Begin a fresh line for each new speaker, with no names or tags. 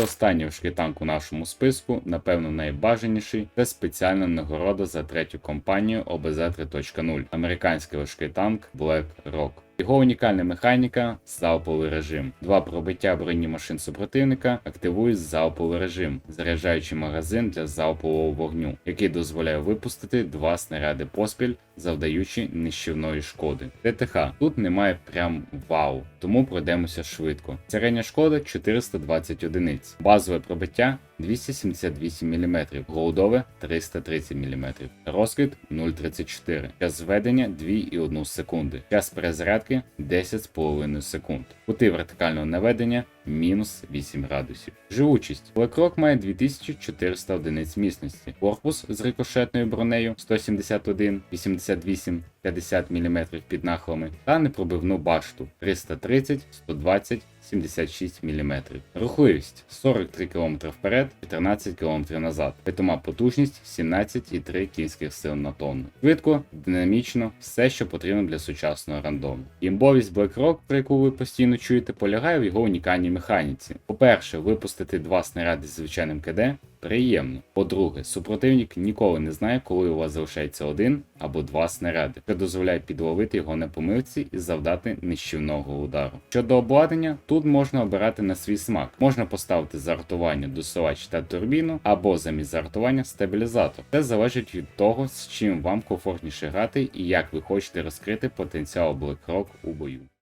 останній важкий танк у нашому списку, напевно, найбажаніший. Це спеціальна нагорода за третю компанію ОБЗ 3.0. Американський важкий танк Black Rock. Його унікальна механіка залповий режим. Два пробиття броні машин супротивника активують залповий режим, заряджаючи магазин для залпового вогню, який дозволяє випустити два снаряди поспіль, завдаючи нищівної шкоди. ТТХ тут немає прям вау, тому пройдемося швидко. Середня шкода 420 одиниць, базове пробиття 278 мм, голдове 330 мм, розкид 0,34, час зведення 2,1 секунди, час перезарядки 10,5 секунд, кути вертикального наведення мінус 8 градусів. Живучість. BlackRock має 2400 одиниць міцності, корпус з рикошетною бронею 171, 88, 50 мм під нахилами та непробивну башту 330, 120, 76 мм. Рухливість 43 км вперед і 13 км назад. Питома потужність 17,3 кінських сил на тонну. Швидко, динамічно, все, що потрібно для сучасного рандому. Імбовість BlackRock, про яку ви постійно чуєте, полягає в його унікальній механіці. По-перше, випустити два снаряди з звичайним КД приємно. По-друге, супротивник ніколи не знає, коли у вас залишається один або два снаряди, що дозволяє підловити його на помилці і завдати нищівного удару. Щодо обладнання, тут можна обирати на свій смак. Можна поставити зартування досилач та турбіну, або замість зартування стабілізатор. Це залежить від того, з чим вам комфортніше грати і як ви хочете розкрити потенціал BlackRock у бою.